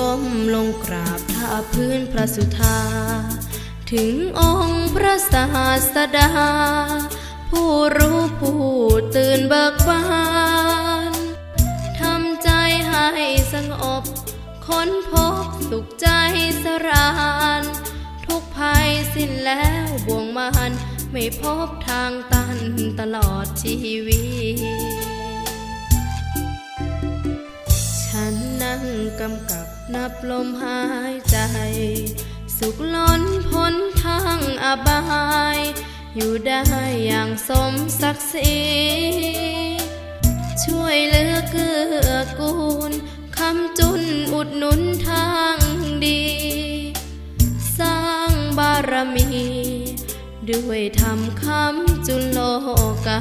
ก้มลงกราบท่าพื้นพระสุธา ถึงองค์พระศาสดา ผู้รู้ผู้ตื่นเบิกบานทำใจให้สงบ ค้นพบสุขใจสรานทุกภัยสิ้นแล้วบ่วงมันไม่พบทางตันตลอดชีวิต ฉันนั่งกำกับ นับลมหายใจ สุขล้นพ้นทางอบาย อยู่ได้อย่างสมศักดิ์ศรีช่วยเหลือเกื้อกูลคำจุนอุดหนุนทางดี สร้างบารมี ด้วยทำคำจุนโลกา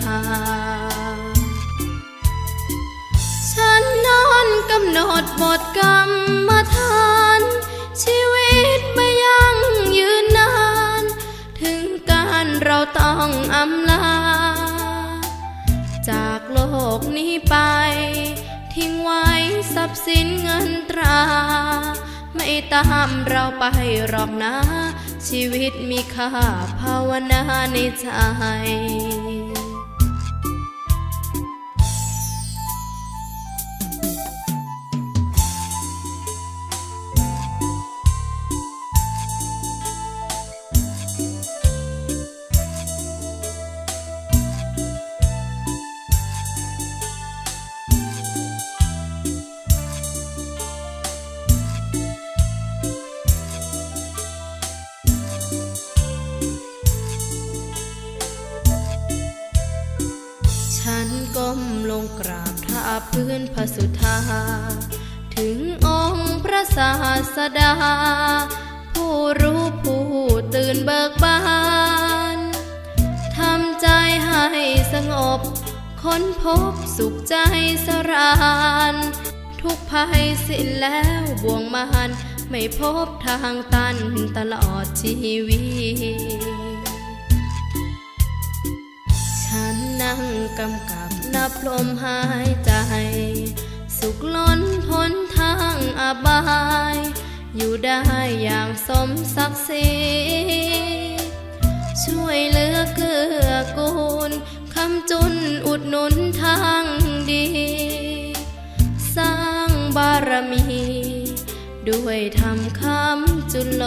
ฉันนอนกำหนดบทกร ต้องอำลา จากโลกนี้ไป ทิ้งไว้ทรัพย์สินเงินตรา ไม่ตามเราไปหรอกนะ ชีวิตมีค่าภาวนาในใจ ลงกราบท่าพื้นพระสุธา ถึงองค์พระศาสดา ผู้รู้ผู้ตื่นเบิกบานทำใจให้สงบ ค้นพบสุขใจสรานทุกภัยสิ้นแล้วบ่วงมานไม่พบทางตันตลอดชีวิต ฉันนั่งกำกับ นับลมหายใจ สุขล้นพ้นทางอบาย อยู่ได้อย่างสมศักดิ์ศรีช่วยเหลือเกื้อกูลคำจุนอุดหนุนทางดี สร้างบารมี ด้วยทำคำจุลโล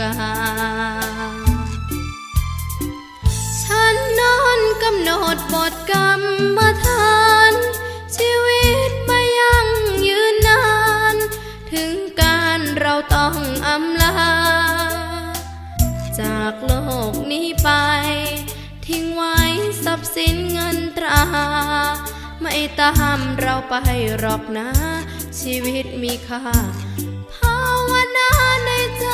กาฉันนอนกำหนดบทกรรม ต้องอำลา จากโลกนี้ไป ทิ้งไว้ทรัพย์สินเงินตรา ไม่ตามเราไปหรอกนะ ชีวิตมีค่าภาวนาในใจ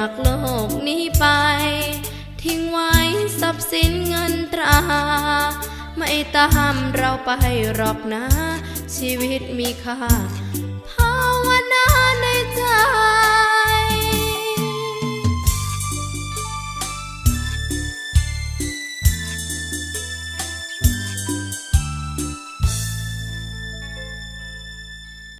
จากโลกนี้ไป ทิ้งไว้ทรัพย์สินเงินตรา ไม่ตามเราไปหรอกนะ ชีวิตมีค่าภาวนาในใจ